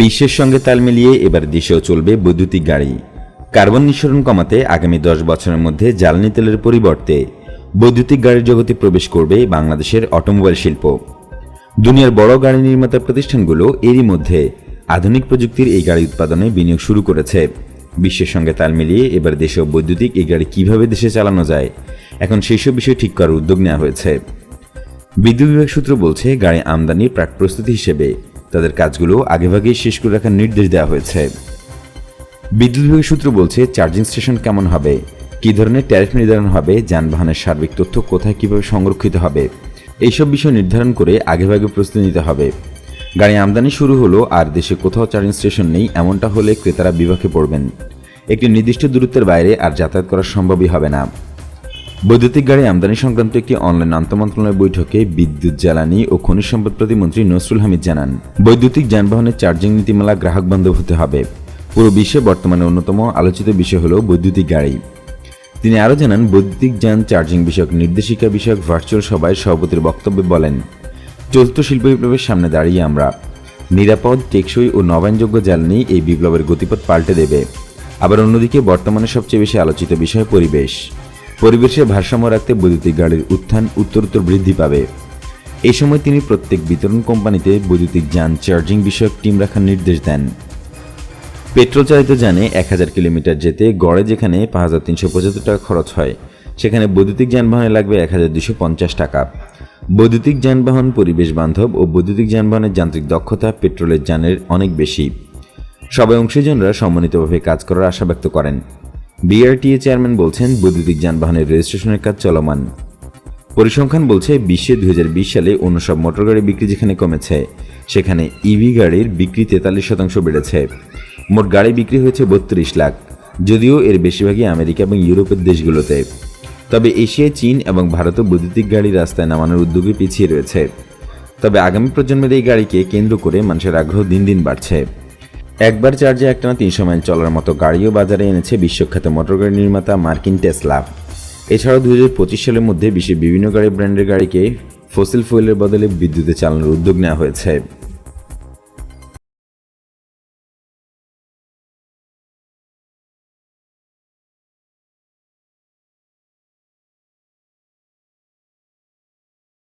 বিশ্বের সঙ্গে তাল মিলিয়ে এবার দেশেও চলবে বৈদ্যুতিক গাড়ি। কার্বন নিঃসরণ কমাতে আগামী দশ বছরের মধ্যে জ্বালানি তেলের পরিবর্তে বৈদ্যুতিক গাড়ির জগতে প্রবেশ করবে বাংলাদেশের অটোমোবাইল শিল্প। দুনিয়ার বড় গাড়ি নির্মাতা প্রতিষ্ঠানগুলো এরই মধ্যে আধুনিক প্রযুক্তির এই গাড়ি উৎপাদনে বিনিয়োগ শুরু করেছে। বিশ্বের সঙ্গে তাল মিলিয়ে এবার দেশেও বৈদ্যুতিক এই গাড়ি কীভাবে দেশে চালানো যায়, এখন সেই সব বিষয় ঠিক করার উদ্যোগ নেওয়া হয়েছে। বিদ্যুৎ বিভাগ সূত্র বলছে, গাড়ি আমদানির প্রাক প্রস্তুতি হিসেবে তাদের কাজগুলো আগেভাগেই শেষ করে রাখার নির্দেশ দেওয়া হয়েছে। বিদ্যুৎ বিভাগের সূত্র বলছে, চার্জিং স্টেশন কেমন হবে? কী ধরনের ট্যারিফ নির্ধারণ হবে? যানবাহনের সার্বিক তথ্য কোথায় কীভাবে সংরক্ষিত হবে? এইসব বিষয় নির্ধারণ করে আগেভাগে প্রস্তুতি নিতে হবে। গাড়ি আমদানি শুরু হলো, আর দেশে কোথাও চার্জিং স্টেশন নেই, এমনটা হলে ক্রেতারা বিভাগে পড়বেন। একটি নির্দিষ্ট দূরত্বের বাইরে আর যাতায়াত করা সম্ভবই হবে না। বৈদ্যুতিক গাড়ি আমদানি সংক্রান্ত একটি অনলাইন আন্তমন্ত্রণালয় বৈঠকে বিদ্যুৎ, জ্বালানি ও খনিজ সম্পদ প্রতিমন্ত্রী নসরুল হামিদ জানান, বৈদ্যুতিক যানবাহনের চার্জিং নীতিমালা গ্রাহক বান্ধব হতে হবে। পুরো বিশ্বে বর্তমানে অন্যতম আলোচিত বিষয় হল বৈদ্যুতিক গাড়ি। তিনি আরও জানান, বৈদ্যুতিক যান চার্জিং বিষয়ক নির্দেশিকা বিষয়ক ভার্চুয়াল সভায় সভাপতির বক্তব্যে বলেন চতুর্থ শিল্প বিপ্লবের সামনে দাঁড়িয়ে আমরা নিরাপদ, টেকসই ও নবায়নযোগ্য জ্বালানি এই বিপ্লবের গতিপথ পাল্টে দেবে। আবার অন্যদিকে বর্তমানে সবচেয়ে বেশি আলোচিত বিষয় পরিবেশ। পরিবেশের ভারসাম্য রাখতে বৈদ্যুতিক গাড়ির উত্থান উত্তরোত্তর বৃদ্ধি পাবে। এই সময় তিনি প্রত্যেক বিতরণ কোম্পানিতে বৈদ্যুতিক যান চার্জিং বিষয়ক টিম রাখার নির্দেশ দেন। পেট্রোল চালিত যানে এক হাজার কিলোমিটার যেতে গড়ে যেখানে পাঁচ হাজার তিনশো পঁচাত্তর টাকা খরচ হয়, সেখানে বৈদ্যুতিক যানবাহনে লাগবে এক হাজার দুশো পঞ্চাশ টাকা। বৈদ্যুতিক যানবাহন, পরিবেশ বান্ধব ও বৈদ্যুতিক যানবাহনের যান্ত্রিক দক্ষতা পেট্রোলের যানের অনেক বেশি। সবাই অংশীজনরা সম্মানিতভাবে কাজ করার আশা ব্যক্ত করেন। বিআরটিএ চেয়ারম্যান বলছেন, বৈদ্যুতিক যানবাহনের রেজিস্ট্রেশনের কাজ চলমান। পরিসংখ্যান বলছে, বিশ্বে দুই সালে অন্য সব মোটর গাড়ি বিক্রি যেখানে কমেছে, সেখানে ইভি গাড়ির বিক্রি তেতাল্লিশ শতাংশ বেড়েছে। মোট গাড়ি বিক্রি হয়েছে বত্রিশ লাখ, যদিও এর বেশিরভাগই আমেরিকা এবং ইউরোপের দেশগুলোতে। তবে এশিয়ায় চীন এবং ভারতও বৈদ্যুতিক গাড়ি রাস্তায় নামানোর উদ্যোগে পিছিয়ে রয়েছে। তবে আগামী প্রজন্মের এই গাড়িকে কেন্দ্র করে মানুষের আগ্রহ দিন দিন বাড়ছে। একবার চার্জে একটানা তিনশো মাইল চলার মতো গাড়িও বাজারে এনেছে বিশ্বখ্যাত মোটরগাড়ি নির্মাতা মার্কিন টেসলা। এছাড়াও দু হাজার পঁচিশ সালের মধ্যে বিশ্বের বিভিন্ন গাড়ি ব্র্যান্ডের গাড়িকে ফসিল ফুয়েলের বদলে বিদ্যুতে চালানোর উদ্যোগ নেওয়া হয়েছে।